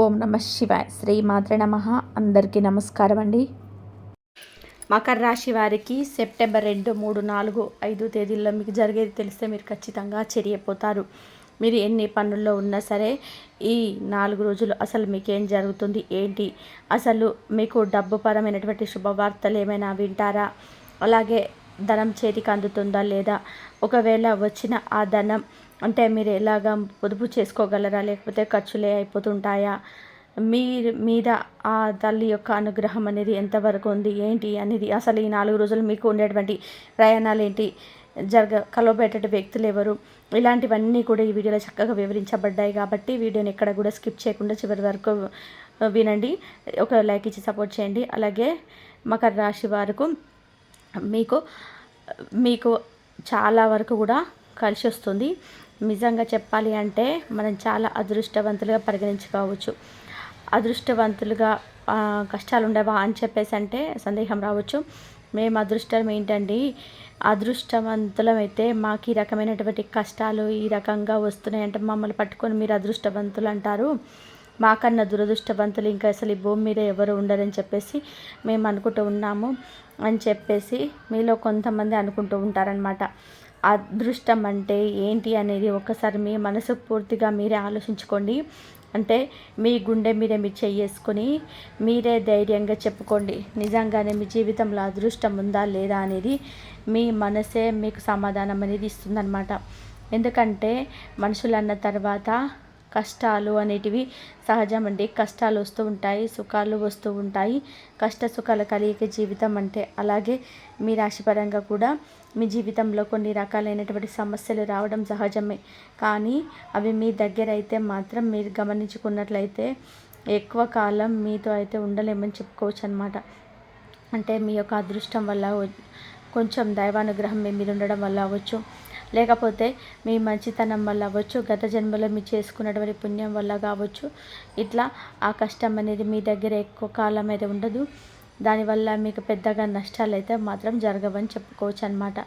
ఓం నమ శివాయ. శ్రీ మాత్ర నమ. అందరికీ నమస్కారం అండి. మకర రాశి వారికి సెప్టెంబర్ రెండు మూడు నాలుగు ఐదు తేదీల్లో మీకు జరిగేది తెలిస్తే మీరు ఖచ్చితంగా చెరియపోతారు మీరు ఎన్ని పనుల్లో ఉన్నా సరే ఈ నాలుగు రోజులు అసలు మీకు ఏం జరుగుతుంది ఏంటి అసలు మీకు డబ్బు పరమైనటువంటి శుభవార్తలు ఏమైనా వింటారా? అలాగే ధనం చేతికి అందుతుందా లేదా? ఒకవేళ వచ్చిన ఆ ధనం అంటే మీరు ఎలాగ పొదుపు చేసుకోగలరా? లేకపోతే ఖర్చులే అయిపోతుంటాయా? మీ మీద ఆ తల్లి యొక్క అనుగ్రహం అనేది ఎంతవరకు ఉంది? ఏంటి అనేది అసలు ఈ నాలుగు రోజులు మీకు ఉండేటువంటి ప్రయాణాలు ఏంటి? జరగ కలవబెట్టే వ్యక్తులు ఎవరు? ఇలాంటివన్నీ కూడా ఈ వీడియోలో చక్కగా వివరించబడ్డాయి కాబట్టి వీడియోని ఎక్కడ కూడా స్కిప్ చేయకుండా చివరి వరకు వినండి. ఒక లైక్ ఇచ్చి సపోర్ట్ చేయండి. అలాగే మకర రాశి వారికి మీకు మీకు చాలా వరకు కూడా కలిసి వస్తుంది. నిజంగా చెప్పాలి అంటే మనం చాలా అదృష్టవంతులుగా పరిగణించుకోవచ్చు. అదృష్టవంతులుగా కష్టాలు ఉండవా అని చెప్పేసి అంటే సందేహం రావచ్చు. మేము అదృష్టం ఏంటండి? అదృష్టవంతులమైతే మాకు ఈ రకమైనటువంటి కష్టాలు ఈ రకంగా వస్తున్నాయంటే మమ్మల్ని పట్టుకొని మీరు అదృష్టవంతులు అంటారు. మాకన్నా దురదృష్టవంతులు ఇంకా అసలు ఈ భూమి మీద ఎవరు ఉండరని చెప్పేసి మేము అనుకుంటూ ఉన్నాము అని చెప్పేసి మీలో కొంతమంది అనుకుంటూ ఉంటారనమాట అదృష్టం అంటే ఏంటి అనేది ఒకసారి మీ మనసు పూర్తిగా మీరే ఆలోచించుకోండి. అంటే మీ గుండె మీరే మీరు చేసుకొని మీరే ధైర్యంగా చెప్పుకోండి. నిజంగానే మీ జీవితంలో అదృష్టం ఉందా లేదా అనేది మీ మనసే మీకు సమాధానం అనేది ఇస్తుందన్నమాట. ఎందుకంటే మనుషులు అన్న తర్వాత కష్టాలు అనేటివి అండి కష్టాలు వస్తూ ఉంటాయి సుఖాలు వస్తూ ఉంటాయి. కష్ట సుఖాల కలిగే జీవితం అంటే అలాగే మీ రాశిపరంగా కూడా మీ జీవితంలో కొన్ని రకాలైనటువంటి సమస్యలు రావడం సహజమే. కానీ అవి మీ దగ్గర అయితే మాత్రం మీరు గమనించుకున్నట్లయితే ఎక్కువ కాలం మీతో అయితే ఉండలేమని చెప్పుకోవచ్చు అనమాట అంటే మీ యొక్క అదృష్టం వల్ల కొంచెం దైవానుగ్రహం మీ మీద ఉండడం వల్ల అవ్వచ్చు. లేకపోతే మీ మంచితనం వల్ల అవ్వచ్చు. గత జన్మలో మీరు చేసుకున్నటువంటి పుణ్యం వల్ల కావచ్చు. ఇట్లా ఆ కష్టం అనేది మీ దగ్గర ఎక్కువ కాలం అయితే ఉండదు. దానివల్ల మీకు పెద్దగా నష్టాలు అయితే మాత్రం జరగవని చెప్పుకోవచ్చు అనమాట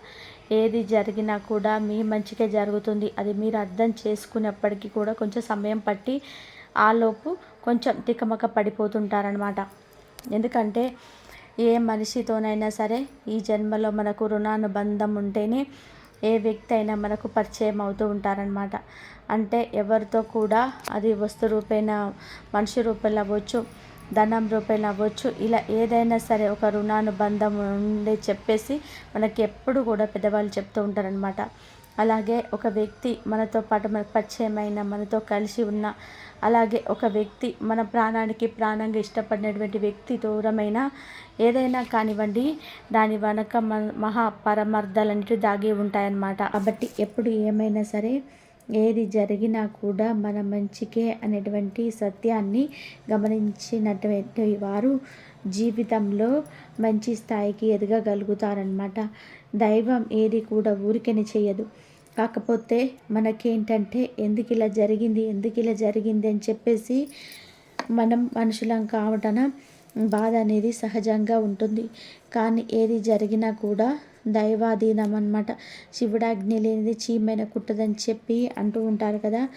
ఏది జరిగినా కూడా మీ మంచికే జరుగుతుంది. అది మీరు అర్థం చేసుకునేప్పటికీ కూడా కొంచెం సమయం పట్టి ఆలోపు కొంచెం తికమక పడిపోతుంటారనమాట ఎందుకంటే ఏ మనిషితోనైనా సరే ఈ జన్మలో మనకు రుణానుబంధం ఉంటేనే ఏ వ్యక్తి అయినా మనకు పరిచయం అవుతూ ఉంటారనమాట అంటే ఎవరితో కూడా అది వస్తు రూపేణ మనిషి రూపంలో అవ్వచ్చు ధనం రూపేణ అవ్వచ్చు. ఇలా ఏదైనా సరే ఒక రుణానుబంధం ఉండే చెప్పేసి మనకి ఎప్పుడు కూడా పెద్దవాళ్ళు చెప్తూ ఉంటారనమాట అలాగే ఒక వ్యక్తి మనతో పాటు మనకు పరిచయమైన మనతో కలిసి ఉన్న అలాగే ఒక వ్యక్తి మన ప్రాణానికి ప్రాణంగా ఇష్టపడినటువంటి వ్యక్తి దూరమైన ఏదైనా కానివ్వండి దాని వెనక మహా పరమార్థాలన్నిటి దాగి ఉంటాయన్నమాట. కాబట్టి ఎప్పుడు ఏమైనా సరే ఏది జరిగినా కూడా మన మంచికే అనేటువంటి సత్యాన్ని గమనించినటువంటి వారు జీవితంలో మంచి స్థాయికి ఎదగగలుగుతారనమాట దైవం ఏది కూడా ఊరికని చేయదు. కాకపోతే మనకేంటంటే ఎందుకు ఇలా జరిగింది? ఎందుకు ఇలా జరిగింది? అని చెప్పేసి మనం మనుషులం కావటన బాధ అనేది సహజంగా ఉంటుంది. కానీ ఏది జరిగినా కూడా దైవాధీనం అనమాట శివుడాజ్ఞ లేనిది చీమైన కుట్టదని చెప్పి అంటూ ఉంటారు కదా.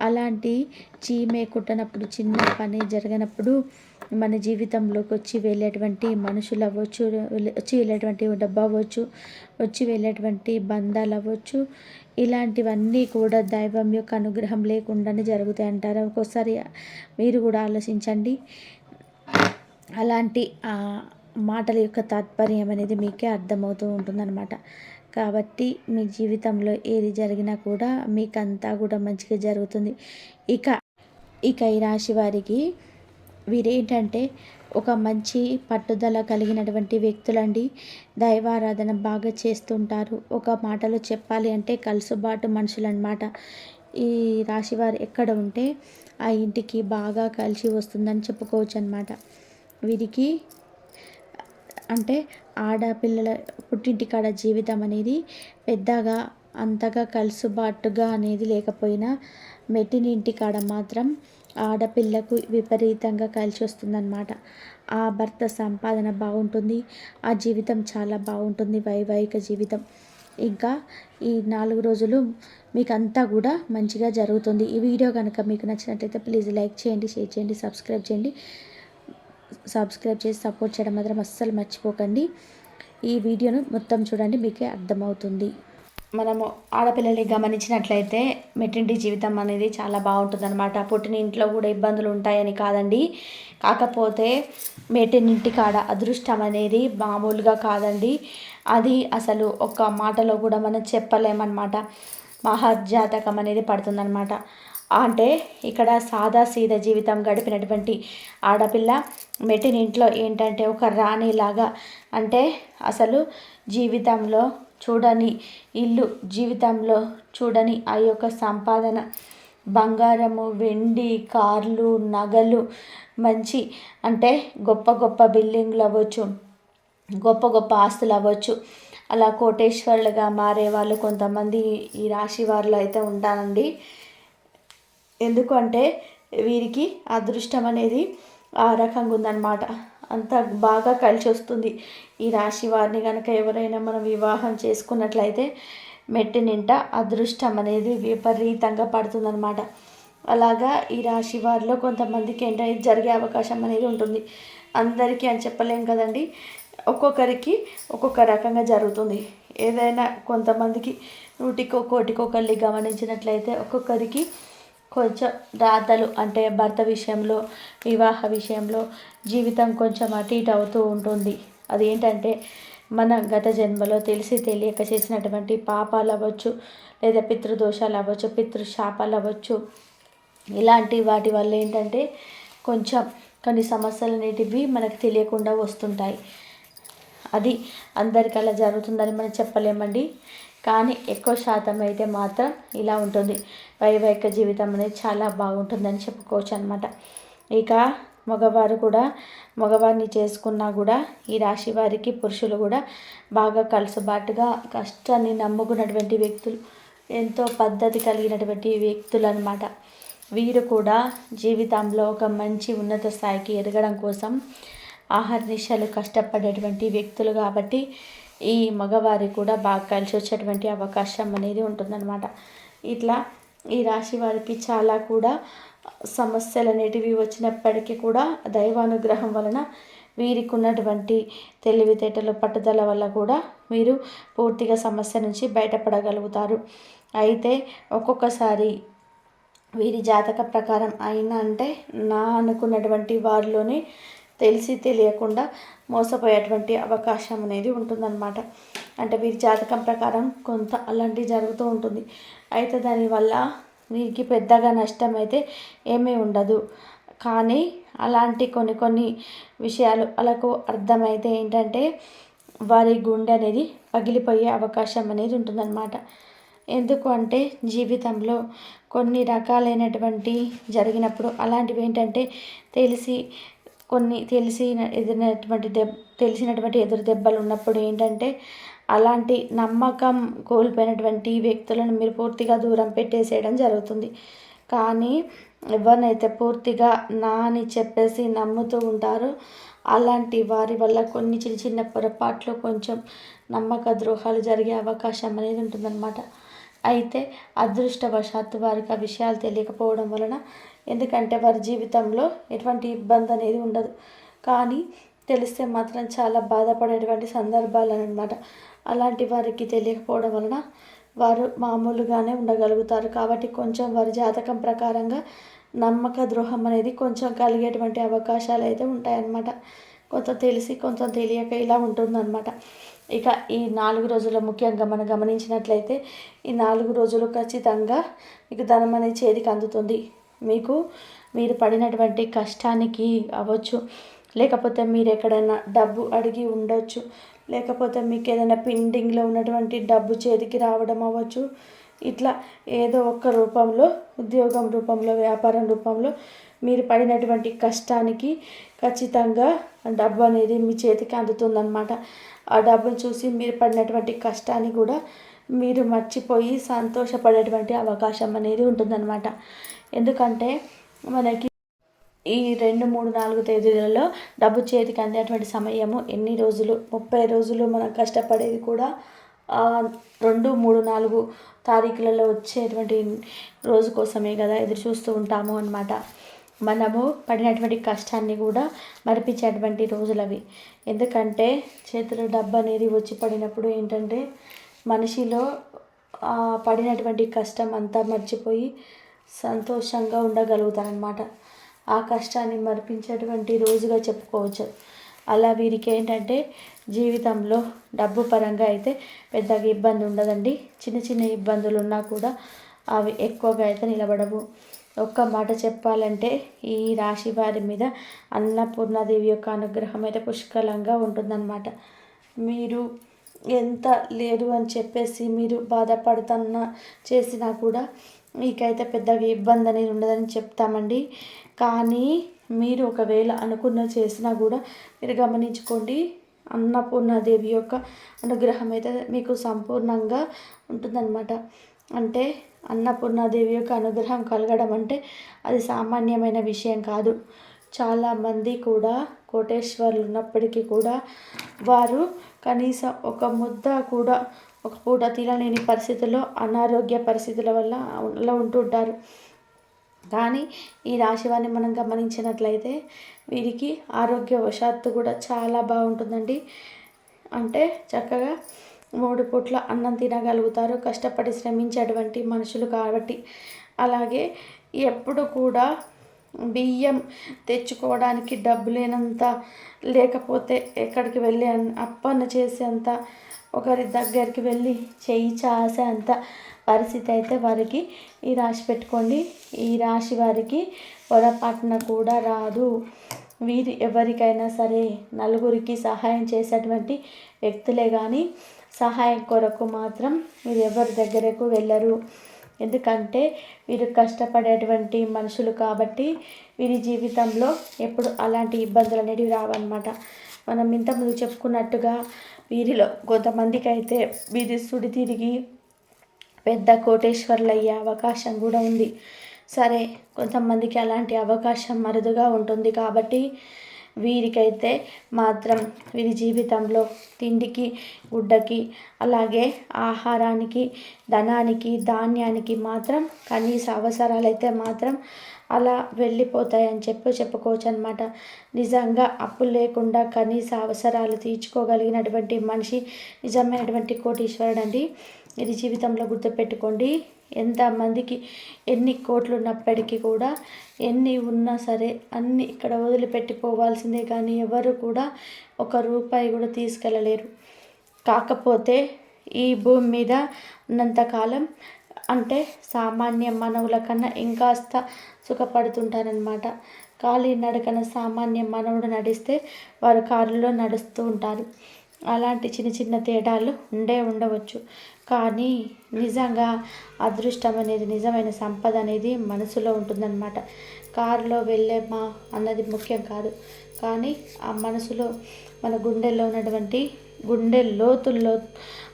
అలాంటి చీమే కుట్టనప్పుడు చిన్న పని జరగనప్పుడు మన జీవితంలోకి వచ్చి వెళ్ళేటువంటి మనుషులు అవ్వచ్చు వచ్చి వెళ్ళేటువంటి డబ్బు అవ్వచ్చు వచ్చి వెళ్ళేటువంటి బంధాలు అవ్వచ్చు. ఇలాంటివన్నీ కూడా దైవం యొక్క అనుగ్రహం లేకుండానే జరుగుతాయి అంటారు. ఒక్కోసారి మీరు కూడా ఆలోచించండి. అలాంటి మాటల యొక్క తాత్పర్యం అనేది మీకే అర్థమవుతూ ఉంటుందన్నమాట. కాబట్టి మీ జీవితంలో ఏది జరిగినా కూడా మీకంతా కూడా మంచిగా జరుగుతుంది. ఇక ఇక ఈ రాశి వారికి వీరేంటంటే ఒక మంచి పట్టుదల కలిగినటువంటి వ్యక్తులండి. దైవారాధన బాగా చేస్తుంటారు. ఒక మాటలో చెప్పాలి అంటే కలుసుబాటు మనుషులు అనమాట ఈ రాశివారు ఎక్కడ ఉంటే ఆ ఇంటికి బాగా కలిసి వస్తుందని చెప్పుకోవచ్చు అనమాట వీరికి అంటే ఆడపిల్లల పుట్టింటికాడ జీవితం అనేది పెద్దగా అంతగా కలుసుబాటుగా అనేది లేకపోయినా మెట్టినింటి కాడ మాత్రం ఆడపిల్లకు విపరీతంగా కలిసి వస్తుందన్నమాట. ఆ భర్త సంపాదన బాగుంటుంది ఆ జీవితం చాలా బాగుంటుంది వైవాహిక జీవితం. ఇంకా ఈ నాలుగు రోజులు మీకు అంతా కూడా మంచిగా జరుగుతుంది. ఈ వీడియో కనుక మీకు నచ్చినట్లయితే ప్లీజ్ లైక్ చేయండి షేర్ చేయండి సబ్స్క్రైబ్ చేయండి. సబ్స్క్రైబ్ చేసి సపోర్ట్ చేయడం మాత్రం అస్సలు మర్చిపోకండి. ఈ వీడియోను మొత్తం చూడండి మీకే అర్థమవుతుంది. మనము ఆడపిల్లల్ని గమనించినట్లయితే మెట్టింటి జీవితం అనేది చాలా బాగుంటుందన్నమాట. పుట్టిన ఇంట్లో కూడా ఇబ్బందులు ఉంటాయని కాదండి. కాకపోతే మెట్టినింటి కాడ అదృష్టం అనేది మామూలుగా కాదండి. అది అసలు ఒక మాటలో కూడా మనం చెప్పలేమన్నమాట. మహజాతకం అనేది పడుతుందన్నమాట. అంటే ఇక్కడ సాదా సీదా జీవితం గడిపినటువంటి ఆడపిల్ల మెట్టినింట్లో ఏంటంటే ఒక రాణిలాగా అంటే అసలు జీవితంలో చూడని ఇల్లు జీవితంలో చూడని ఆ యొక్క సంపాదన. బంగారము వెండి కార్లు నగలు మంచి అంటే గొప్ప గొప్ప బిల్డింగ్లు అవ్వచ్చు గొప్ప గొప్ప ఆస్తులు అవ్వచ్చు. అలా కోటేశ్వర్లుగా మారే వాళ్ళు కొంతమంది ఈ రాశి వారిలో అయితే ఉంటారండి ఎందుకంటే వీరికి అదృష్టం అనేది ఆ రకంగా ఉందన్నమాట. అంత బాగా కలిసి వస్తుంది ఈ రాశి వారిని కనుక ఎవరైనా మనం వివాహం చేసుకున్నట్లయితే మెట్టి నింట అదృష్టం అనేది విపరీతంగా పడుతుందన్నమాట. అలాగా ఈ రాశి వారిలో కొంతమందికి ఏంటనేది జరిగే అవకాశం అనేది ఉంటుంది. అందరికీ అని చెప్పలేం కదండి. ఒక్కొక్కరికి ఒక్కొక్క రకంగా జరుగుతుంది. ఏదైనా కొంతమందికి నూటికో కోటికో గమనించినట్లయితే ఒక్కొక్కరికి కొంచెం రాతలు అంటే భర్త విషయంలో వివాహ విషయంలో జీవితం కొంచెం అటు ఇటు అవుతూ ఉంటుంది. అదేంటంటే మన గత జన్మలో తెలిసి తెలియక చేసినటువంటి పాపాలు అవ్వచ్చు లేదా పితృదోషాలు అవ్వచ్చు పితృశాపాలు అవ్వచ్చు. ఇలాంటి వాటి వల్ల ఏంటంటే కొంచెం కొన్ని సమస్యలు అనేటివి మనకు తెలియకుండా వస్తుంటాయి. అది అందరికీ అలా జరుగుతుందని మనం చెప్పలేమండి. కానీ ఎక్కువ శాతం అయితే మాత్రం ఇలా ఉంటుంది. వైవాహిక జీవితం అనేది చాలా బాగుంటుందని చెప్పుకోవచ్చు అనమాట ఇక మగవారు కూడా మగవారిని చేసుకున్నా కూడా ఈ రాశి వారికి పురుషులు కూడా బాగా కలుసుబాటుగా కష్టాన్ని నమ్ముకున్నటువంటి వ్యక్తులు ఎంతో పద్ధతి కలిగినటువంటి వ్యక్తులు అనమాట వీరు కూడా జీవితంలో ఒక మంచి ఉన్నత స్థాయికి ఎదగడం కోసం ఆహార నిశాలు కష్టపడేటువంటి వ్యక్తులు కాబట్టి ఈ మగవారికి కూడా బాగా కలిసి వచ్చేటువంటి అవకాశం అనేది ఉంటుందన్నమాట. ఇట్లా ఈ రాశి వారికి చాలా కూడా సమస్యలు అనేటివి వచ్చినప్పటికీ కూడా దైవానుగ్రహం వలన వీరికి ఉన్నటువంటి తెలివితేటలు పట్టుదల వల్ల కూడా మీరు పూర్తిగా సమస్య నుంచి బయటపడగలుగుతారు. అయితే ఒక్కొక్కసారి వీరి జాతక ప్రకారం అయినా అంటే నా అనుకున్నటువంటి వారిలోనే తెలిసి తెలియకుండా మోసపోయేటువంటి అవకాశం అనేది ఉంటుందన్నమాట. అంటే వీరి జాతకం ప్రకారం కొంత అలాంటివి జరుగుతూ ఉంటుంది. అయితే దానివల్ల వీరికి పెద్దగా నష్టం అయితే ఏమీ ఉండదు. కానీ అలాంటి కొన్ని కొన్ని విషయాలు వాళ్ళకు అర్థమైతే ఏంటంటే వారి గుండె అనేది పగిలిపోయే అవకాశం అనేది ఉంటుందన్నమాట. ఎందుకు అంటే జీవితంలో కొన్ని రకాలైనటువంటి జరిగినప్పుడు అలాంటివి ఏంటంటే తెలిసి కొన్ని తెలిసిన ఎదిరినటువంటి దెబ్ తెలిసినటువంటి ఎదురు దెబ్బలు ఉన్నప్పుడు ఏంటంటే అలాంటి నమ్మకం కోల్పోయినటువంటి వ్యక్తులను మీరు పూర్తిగా దూరం పెట్టేసేయడం జరుగుతుంది. కానీ ఎవరినైతే పూర్తిగా నా అని చెప్పేసి నమ్ముతూ ఉంటారో అలాంటి వారి వల్ల కొన్ని చిన్న చిన్న పొరపాట్లు కొంచెం నమ్మక ద్రోహాలు జరిగే అవకాశం అనేది ఉంటుందన్నమాట. అయితే అదృష్టవశాత్తు వారికి ఆ విషయాలు తెలియకపోవడం వలన ఎందుకంటే వారి జీవితంలో ఎటువంటి ఇబ్బంది అనేది ఉండదు. కానీ తెలిస్తే మాత్రం చాలా బాధపడేటువంటి సందర్భాలు అనమాట అలాంటి వారికి తెలియకపోవడం వలన వారు మామూలుగానే ఉండగలుగుతారు. కాబట్టి కొంచెం వారి జాతకం ప్రకారంగా నమ్మక ద్రోహం అనేది కొంచెం కలిగేటువంటి అవకాశాలు అయితే ఉంటాయన్నమాట. కొంత తెలిసి కొంత తెలియక ఇలా ఉంటుందన్నమాట. ఇక ఈ నాలుగు రోజుల ముఖ్యంగా మనం గమనించినట్లయితే ఈ నాలుగు రోజులు ఖచ్చితంగా మీకు ధనం అనేది చేతికి అందుతుంది. మీకు మీరు పడినటువంటి కష్టానికి అవ్వచ్చు. లేకపోతే మీరు ఎక్కడైనా డబ్బు అడిగి ఉండొచ్చు. లేకపోతే మీకు ఏదైనా పెండింగ్లో ఉన్నటువంటి డబ్బు చేతికి రావడం అవ్వచ్చు. ఇట్లా ఏదో ఒక రూపంలో ఉద్యోగం రూపంలో వ్యాపారం రూపంలో మీరు పడినటువంటి కష్టానికి ఖచ్చితంగా డబ్బు అనేది మీ చేతికి అందుతుందన్నమాట. ఆ డబ్బును చూసి మీరు పడినటువంటి కష్టాన్ని కూడా మీరు మర్చిపోయి సంతోషపడేటువంటి అవకాశం అనేది ఉంటుందన్నమాట. ఎందుకంటే మనకి ఈ రెండు మూడు నాలుగు తేదీలలో డబ్బు చేతికి అందేటువంటి సమయము ఎన్ని రోజులు? ముప్పై రోజులు మనం కష్టపడేది కూడా రెండు మూడు నాలుగు తారీఖులలో వచ్చేటువంటి రోజు కోసమే కదా ఎదురు చూస్తూ ఉంటాము అన్నమాట. మనము పడినటువంటి కష్టాన్ని కూడా మరిపించేటువంటి రోజులు అవి ఎందుకంటే చేతిలో డబ్బు అనేది వచ్చి పడినప్పుడు ఏంటంటే మనిషిలో పడినటువంటి కష్టం అంతా మర్చిపోయి సంతోషంగా ఉండగలుగుతారనమాట ఆ కష్టాన్ని మరిపించేటువంటి రోజుగా చెప్పుకోవచ్చు. అలా వీరికి ఏంటంటే జీవితంలో డబ్బు పరంగా అయితే పెద్దగా ఇబ్బంది ఉండదండి. చిన్న చిన్న ఇబ్బందులు ఉన్నా కూడా అవి ఎక్కువగా అయితే నిలబడవు. ఒక్క మాట చెప్పాలంటే ఈ రాశి వారి మీద అన్నపూర్ణాదేవి యొక్క అనుగ్రహం అయితే పుష్కలంగా ఉంటుందన్నమాట. మీరు ఎంత లేదు అని చెప్పేసి మీరు బాధపడుతున్నా చేసినా కూడా మీకైతే పెద్దగా ఇబ్బంది అనేది ఉండదని చెప్తామండి. కానీ మీరు ఒకవేళ అనుకున్న చేసినా కూడా మీరు గమనించుకోండి అన్నపూర్ణాదేవి యొక్క అనుగ్రహం అయితే మీకు సంపూర్ణంగా ఉంటుందన్నమాట. అంటే అన్నపూర్ణాదేవి యొక్క అనుగ్రహం కలగడం అంటే అది సామాన్యమైన విషయం కాదు. చాలామంది కూడా కోటేశ్వర్లు ఉన్నప్పటికీ కూడా వారు కనీసం ఒక ముద్ద కూడా ఒక పూట తినలేని పరిస్థితుల్లో అనారోగ్య పరిస్థితుల వల్ల అలా ఉంటుంటారు కానీ ఈ రాశివాన్ని మనం గమనించినట్లయితే వీరికి ఆరోగ్యవశాత్తు కూడా చాలా బాగుంటుందండి. అంటే చక్కగా మూడు పూట్ల అన్నం తినగలుగుతారు. కష్టపడి శ్రమించేటువంటి మనుషులు కాబట్టి. అలాగే ఎప్పుడు కూడా బియ్యం తెచ్చుకోవడానికి డబ్బు లేనంత లేకపోతే ఎక్కడికి వెళ్ళి అన్- అప్పన్న చేసేంత ఒకరి దగ్గరికి వెళ్ళి చేయి చాసే అంత పరిస్థితి అయితే వారికి ఈ రాశి పెట్టుకోండి. ఈ రాశి వారికి పొరపాటున కూడా రాదు. వీరు ఎవరికైనా సరే నలుగురికి సహాయం చేసేటువంటి వ్యక్తులే కానీ సహాయం కొరకు మాత్రం మీరు ఎవరి దగ్గరకు వెళ్ళరు. ఎందుకంటే వీరు కష్టపడేటువంటి మనుషులు కాబట్టి వీరి జీవితంలో ఎప్పుడు అలాంటి ఇబ్బందులు అనేవి రావన్నమాట. మనం ఇంతకుముందు చెప్పుకున్నట్టుగా వీరిలో కొంతమందికి అయితే వీరి సుడి తిరిగి పెద్ద కోటేశ్వర్లు అయ్యే అవకాశం కూడా ఉంది. సరే కొంతమందికి అలాంటి అవకాశం అరుదుగా ఉంటుంది కాబట్టి వీరికైతే మాత్రం వీరి జీవితంలో తిండికి గుడ్డకి అలాగే ఆహారానికి ధనానికి ధాన్యానికి మాత్రం కనీస అవసరాలైతే మాత్రం అలా వెళ్ళిపోతాయని చెప్పి చెప్పుకోవచ్చు అనమాట నిజంగా అప్పులు లేకుండా కనీస అవసరాలు తీర్చుకోగలిగినటువంటి మనిషి నిజమైనటువంటి కోటీశ్వరుడు అండి ఇది జీవితంలో గుర్తుపెట్టుకోండి. ఎంతమందికి ఎన్ని కోట్లు ఉన్నప్పటికీ కూడా ఎన్ని ఉన్నా సరే అన్ని ఇక్కడ వదిలిపెట్టిపోవాల్సిందే కానీ ఎవరు కూడా ఒక రూపాయి కూడా తీసుకెళ్ళలేరు. కాకపోతే ఈ భూమి మీద ఉన్నంతకాలం అంటే సామాన్య మానవుల కన్నా ఇంకాస్త సుఖపడుతుంటారనమాట ఖాళీ నడకన సామాన్య మానవుడు నడిస్తే వారు కారులో నడుస్తూ ఉంటారు. అలాంటి చిన్న చిన్న తేడాలు ఉండే ఉండవచ్చు. కానీ నిజంగా అదృష్టం అనేది నిజమైన సంపద అనేది మనసులో ఉంటుందన్నమాట. కారులో వెళ్ళేమా అన్నది ముఖ్యం కాదు. కానీ ఆ మనసులో మన గుండెల్లో ఉన్నటువంటి గుండె లోతుల్లో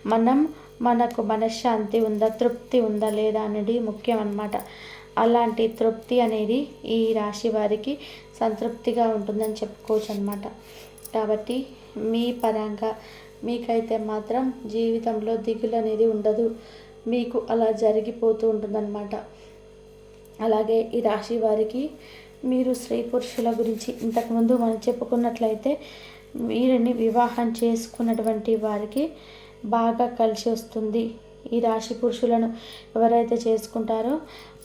మనం మనకు మనశ్శాంతి ఉందా తృప్తి ఉందా లేదా అనేది ముఖ్యం అన్నమాట. అలాంటి తృప్తి అనేది ఈ రాశి వారికి సంతృప్తిగా ఉంటుందని చెప్పుకోవచ్చు అనమాట కాబట్టి మీ పరంగా మీకైతే మాత్రం జీవితంలో దిగులు అనేది ఉండదు. మీకు అలా జరిగిపోతూ ఉంటుందన్నమాట. అలాగే ఈ రాశి వారికి మీరు స్త్రీ పురుషుల గురించి ఇంతకుముందు మనం చెప్పుకున్నట్లయితే వీరిని వివాహం చేసుకున్నటువంటి వారికి బాగా కలిసి వస్తుంది. ఈ రాశి పురుషులను ఎవరైతే చేసుకుంటారో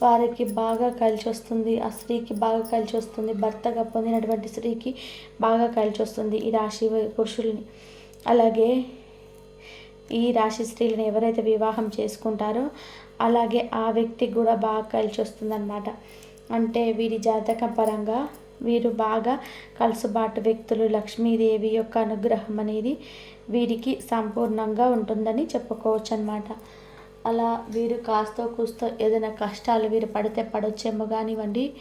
వారికి బాగా కలిసి వస్తుంది. ఆ స్త్రీకి బాగా కలిసి వస్తుంది. భర్తగా పొందినటువంటి స్త్రీకి బాగా కలిసి వస్తుంది ఈ రాశి పురుషుల్ని. అలాగే ఈ రాశి స్త్రీలను ఎవరైతే వివాహం చేసుకుంటారో అలాగే ఆ వ్యక్తికి కూడా బాగా కలిసి వస్తుందన్నమాట. అంటే వీరి జాతక పరంగా వీరు బాగా కలుసుబాటు వ్యక్తులు లక్ష్మీదేవి యొక్క అనుగ్రహం అనేది వీరికి సంపూర్ణంగా ఉంటుందని చెప్పుకోవచ్చు అనమాట అలా వీరు కాస్తో కూస్తో ఏదైనా కష్టాలు వీరు పడితే పడొచ్చేమో కానివ్వండి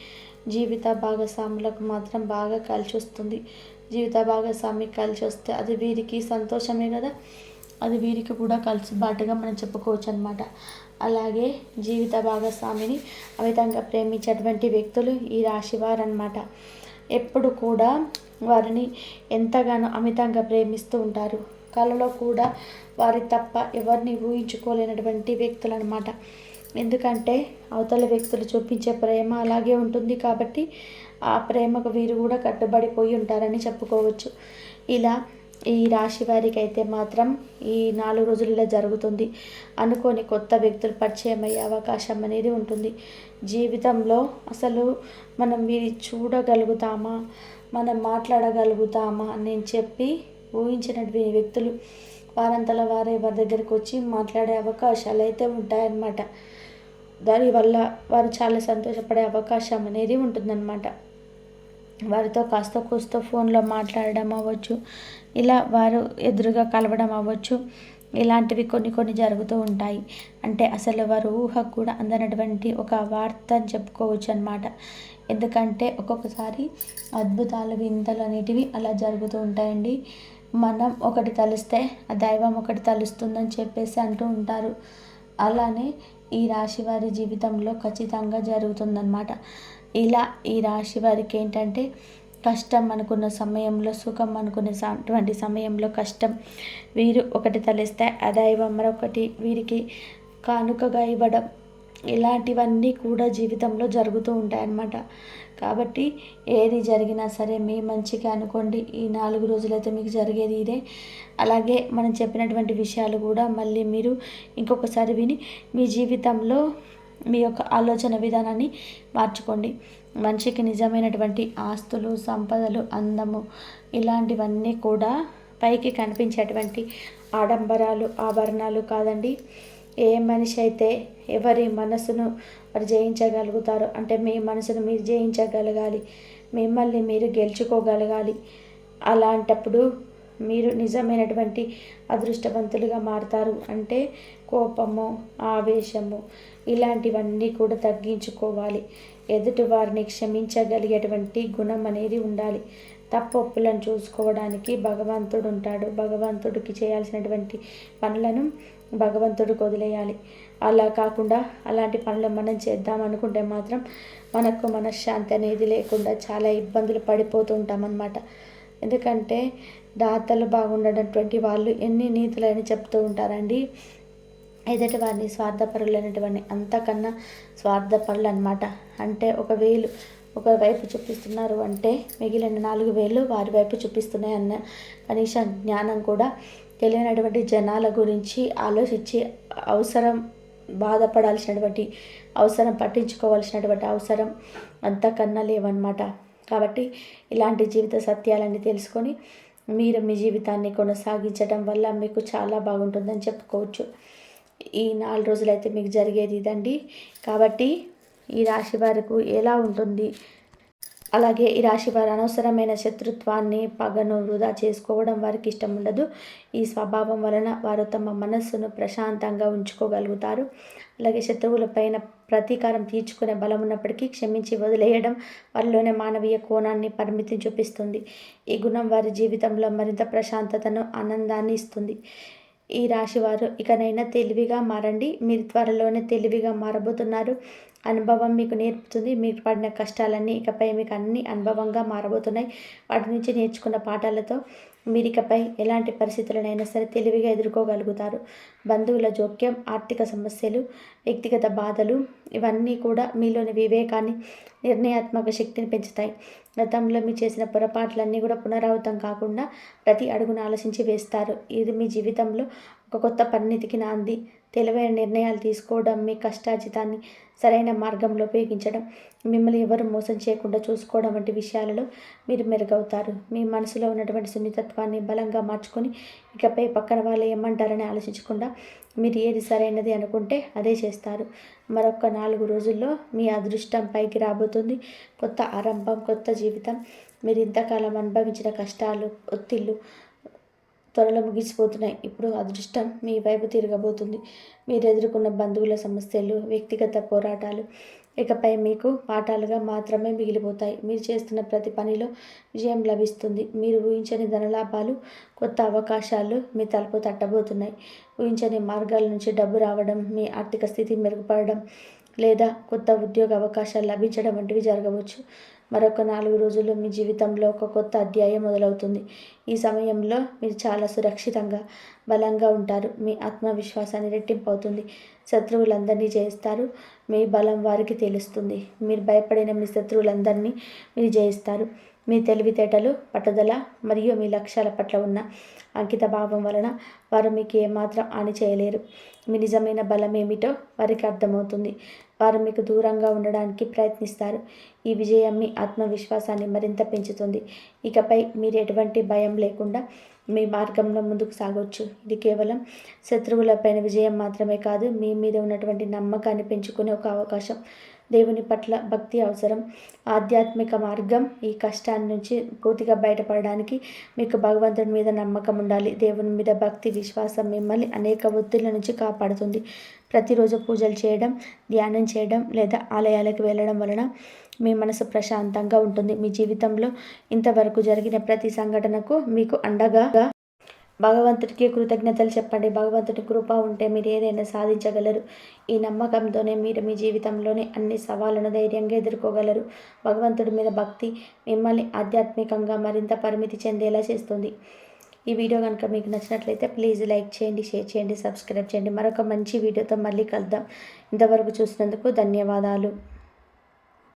జీవిత భాగస్వాములకు మాత్రం బాగా కలిసి వస్తుంది. జీవిత భాగస్వామి కలిసి వస్తే అది వీరికి సంతోషమే కదా? అది వీరికి కూడా కలుసుబాటుగా మనం చెప్పుకోవచ్చు అనమాట అలాగే జీవిత భాగస్వామిని అమితంగా ప్రేమించేటువంటి వ్యక్తులు ఈ రాశివారు అనమాట ఎప్పుడు కూడా వారిని ఎంతగానో అమితంగా ప్రేమిస్తూ ఉంటారు. కళలో కూడా వారి తప్ప ఎవరిని ఊహించుకోలేనటువంటి వ్యక్తులు అనమాట ఎందుకంటే అవతల వ్యక్తులు చూపించే ప్రేమ అలాగే ఉంటుంది కాబట్టి ఆ ప్రేమకు వీరు కూడా కట్టుబడిపోయి ఉంటారని చెప్పుకోవచ్చు. ఇలా ఈ రాశి వారికి అయితే మాత్రం ఈ నాలుగు రోజులు ఇలా జరుగుతుంది. అనుకోని కొత్త వ్యక్తులు పరిచయం అయ్యే అవకాశం అనేది ఉంటుంది. జీవితంలో అసలు మనం వీరి చూడగలుగుతామా? మనం మాట్లాడగలుగుతామా అని చెప్పి ఊహించినటువంటి వ్యక్తులు వారంతల వారే వారి దగ్గరికి వచ్చి మాట్లాడే అవకాశాలు అయితే ఉంటాయన్నమాట. దానివల్ల వారు చాలా సంతోషపడే అవకాశం అనేది ఉంటుందన్నమాట. వారితో కాస్త కూస్త ఫోన్లో మాట్లాడడం అవ్వచ్చు ఇలా వారు ఎదురుగా కలవడం అవ్వచ్చు. ఇలాంటివి కొన్ని కొన్ని జరుగుతూ ఉంటాయి. అంటే అసలు వారు ఊహకు కూడా అందనటువంటి ఒక వార్త అని చెప్పుకోవచ్చు అనమాట ఎందుకంటే ఒక్కొక్కసారి అద్భుతాలు వింతలు అనేటివి అలా జరుగుతూ ఉంటాయండి. మనం ఒకటి తలిస్తే ఆ దైవం ఒకటి తలుస్తుందని చెప్పేసి అంటూ ఉంటారు. అలానే ఈ రాశి వారి జీవితంలో ఖచ్చితంగా జరుగుతుందన్నమాట. ఇలా ఈ రాశి వారికి ఏంటంటే కష్టం అనుకున్న సమయంలో సుఖం అనుకునే అటువంటి సమయంలో కష్టం వీరు ఒకటి తలిస్తే అదైవం మరొకటి వీరికి కానుకగా ఇవ్వడం ఇలాంటివన్నీ కూడా జీవితంలో జరుగుతూ ఉంటాయన్నమాట. కాబట్టి ఏది జరిగినా సరే మీ మంచిగా అనుకోండి. ఈ నాలుగు రోజులైతే మీకు జరిగేది ఇదే. అలాగే మనం చెప్పినటువంటి విషయాలు కూడా మళ్ళీ మీరు ఇంకొకసారి విని మీ జీవితంలో మీ యొక్క ఆలోచన విధానాన్ని మార్చుకోండి. మనిషికి నిజమైనటువంటి ఆస్తులు సంపదలు అందము ఇలాంటివన్నీ కూడా పైకి కనిపించేటువంటి ఆడంబరాలు ఆభరణాలు కాదండి. ఏ మనిషి అయితే ఎవరి మనసును వారు జయించగలుగుతారో అంటే మీ మనసును మీరు జయించగలగాలి మిమ్మల్ని మీరు గెలుచుకోగలగాలి. అలాంటప్పుడు మీరు నిజమైనటువంటి అదృష్టవంతులుగా మారుతారు. అంటే కోపము ఆవేశము ఇలాంటివన్నీ కూడా తగ్గించుకోవాలి. ఎదుటి వారిని క్షమించగలిగేటువంటి గుణం అనేది ఉండాలి. తప్పొప్పులను చూసుకోవడానికి భగవంతుడు ఉంటాడు. భగవంతుడికి చేయాల్సినటువంటి పనులను భగవంతుడికి వదిలేయాలి అలా కాకుండా అలాంటి పనులు మనం చేద్దాం అనుకుంటే మాత్రం మనకు మనశ్శాంతి అనేది లేకుండా చాలా ఇబ్బందులు పడిపోతూ ఉంటామన్నమాట ఎందుకంటే దాతలు బాగుండనటువంటి వాళ్ళు ఎన్ని నీతులని చెప్తూ ఉంటారండి. ఎదుటి వారిని స్వార్థపరులైనటువంటి అంతకన్నా స్వార్థపరులు అనమాట అంటే ఒక వేలు ఒక వైపు చూపిస్తున్నారు అంటే మిగిలిన నాలుగు వేలు వారి వైపు చూపిస్తున్నాయి అన్న కనీస జ్ఞానం కూడా తెలియనటువంటి జనాల గురించి ఆలోచించి అవసరం బాధపడాల్సినటువంటి అవసరం పట్టించుకోవాల్సినటువంటి అవసరం అంతకన్నా లేవన్నమాట. కాబట్టి ఇలాంటి జీవిత సత్యాలన్నీ తెలుసుకొని మీరు మీ జీవితాన్ని కొనసాగించడం వల్ల మీకు చాలా బాగుంటుందని చెప్పుకోవచ్చు. ఈ నాలుగు రోజులైతే మీకు జరిగేది ఇదండి. కాబట్టి ఈ రాశి వారికి ఎలా ఉంటుంది? అలాగే ఈ రాశి వారు అనవసరమైన శత్రుత్వాన్ని పగను వృధా చేసుకోవడం వారికి ఇష్టం ఉండదు. ఈ స్వభావం వలన వారు తమ మనస్సును ప్రశాంతంగా ఉంచుకోగలుగుతారు. అలాగే శత్రువులపైన ప్రతీకారం తీర్చుకునే బలం ఉన్నప్పటికీ క్షమించి వదిలేయడం వారిలోనే మానవీయ కోణాన్ని పరిమితి చూపిస్తుంది. ఈ గుణం వారి జీవితంలో మరింత ప్రశాంతతను ఆనందాన్ని ఇస్తుంది. ఈ రాశివారు ఇకనైనా తెలివిగా మారండి. మీరు త్వరలోనే తెలివిగా మారబోతున్నారు. అనుభవం మీకు నేర్పుతుంది. మీకు పడిన కష్టాలన్నీ ఇకపై మీకు అన్ని అనుభవంగా మారబోతున్నాయి. వాటి నుంచి నేర్చుకున్న పాఠాలతో మీరు ఇకపై ఎలాంటి పరిస్థితులనైనా సరే తెలివిగా ఎదుర్కోగలుగుతారు. బంధువుల జోక్యం ఆర్థిక సమస్యలు వ్యక్తిగత బాధలు ఇవన్నీ కూడా మీలోని వివేకాన్ని నిర్ణయాత్మక శక్తిని పెంచుతాయి. గతంలో మీరు చేసిన పొరపాట్లన్నీ కూడా పునరావృతం కాకుండా ప్రతి అడుగును ఆలోచించి వేస్తారు. ఇది మీ జీవితంలో ఒక కొత్త పరిణితికి నాంది. తెలివైన నిర్ణయాలు తీసుకోవడం మీ కష్టాజితాన్ని సరైన మార్గంలో ఉపయోగించడం మిమ్మల్ని ఎవరు మోసం చేయకుండా చూసుకోవడం వంటి విషయాలలో మీరు మెరుగవుతారు. మీ మనసులో ఉన్నటువంటి సున్నితత్వాన్ని బలంగా మార్చుకొని ఇకపై పక్కన వాళ్ళు ఏమంటారని ఆలోచించకుండా మీరు ఏది సరైనది అనుకుంటే అదే చేస్తారు. మరొక నాలుగు రోజుల్లో మీ అదృష్టం పైకి రాబోతుంది. కొత్త ఆరంభం కొత్త జీవితం మీరు ఇంతకాలం అనుభవించిన కష్టాలు ఒత్తిళ్ళు త్వరలో ముగిసిపోతున్నాయి. ఇప్పుడు అదృష్టం మీ వైపు తిరగబోతుంది. మీరు ఎదుర్కొన్న బంధువుల సమస్యలు వ్యక్తిగత పోరాటాలు ఇకపై మీకు పాఠాలుగా మాత్రమే మిగిలిపోతాయి. మీరు చేస్తున్న ప్రతి పనిలో విజయం లభిస్తుంది. మీరు ఊహించని ధనలాభాలు కొత్త అవకాశాలు మీ తలుపు తట్టబోతున్నాయి. ఊహించని మార్గాల నుంచి డబ్బు రావడం మీ ఆర్థిక స్థితి మెరుగుపడడం లేదా కొత్త ఉద్యోగ అవకాశాలు లభించడం వంటివి జరగవచ్చు. మరొక నాలుగు రోజుల్లో మీ జీవితంలో ఒక కొత్త అధ్యాయం మొదలవుతుంది. ఈ సమయంలో మీరు చాలా సురక్షితంగా బలంగా ఉంటారు. మీ ఆత్మవిశ్వాసాన్ని రెట్టింపు అవుతుంది శత్రువులందరినీ జయిస్తారు. మీ బలం వారికి తెలుస్తుంది. మీరు భయపడిన మీ శత్రువులందరినీ మీరు జయిస్తారు. మీ తెలివితేటలు పట్టుదల మరియు మీ లక్ష్యాల పట్ల ఉన్న అంకిత భావం వలన వారు మీకు ఏమాత్రం హాని చేయలేరు. మీ నిజమైన బలం ఏమిటో వారికి అర్థమవుతుంది. వారు మీకు దూరంగా ఉండడానికి ప్రయత్నిస్తారు. ఈ విజయం మీ ఆత్మవిశ్వాసాన్ని మరింత పెంచుతుంది. ఇకపై మీరు ఎటువంటి భయం లేకుండా మీ మార్గంలో ముందుకు సాగవచ్చు ఇది కేవలం శత్రువులపైన విజయం మాత్రమే కాదు మీ మీద ఉన్నటువంటి నమ్మకాన్ని పెంచుకునే ఒక అవకాశం. దేవుని పట్ల భక్తి అవసరం. ఆధ్యాత్మిక మార్గం ఈ కష్టాన్ని నుంచి పూర్తిగా బయటపడడానికి మీకు భగవంతుడి మీద నమ్మకం ఉండాలి. దేవుని మీద భక్తి విశ్వాసం మిమ్మల్ని అనేక ఒత్తిళ్ళ నుంచి కాపాడుతుంది. ప్రతిరోజు పూజలు చేయడం ధ్యానం చేయడం లేదా ఆలయాలకు వెళ్ళడం వలన మీ మనసు ప్రశాంతంగా ఉంటుంది. మీ జీవితంలో ఇంతవరకు జరిగిన ప్రతి సంఘటనకు మీకు అండగా భగవంతుడికి కృతజ్ఞతలు చెప్పండి. భగవంతుడి కృప ఉంటే మీరు ఏదైనా సాధించగలరు. ఈ నమ్మకంతోనే మీరు మీ జీవితంలోని అన్ని సవాళ్ళను ధైర్యంగా ఎదుర్కోగలరు. భగవంతుడి మీద భక్తి మిమ్మల్ని ఆధ్యాత్మికంగా మరింత పరిమితి చెందేలా చేస్తుంది. ఈ వీడియో కనుక మీకు నచ్చినట్లయితే ప్లీజ్ లైక్ చేయండి షేర్ చేయండి సబ్స్క్రైబ్ చేయండి. మరొక మంచి వీడియోతో మళ్ళీ కలుద్దాం. ఇంతవరకు చూసినందుకు ధన్యవాదాలు.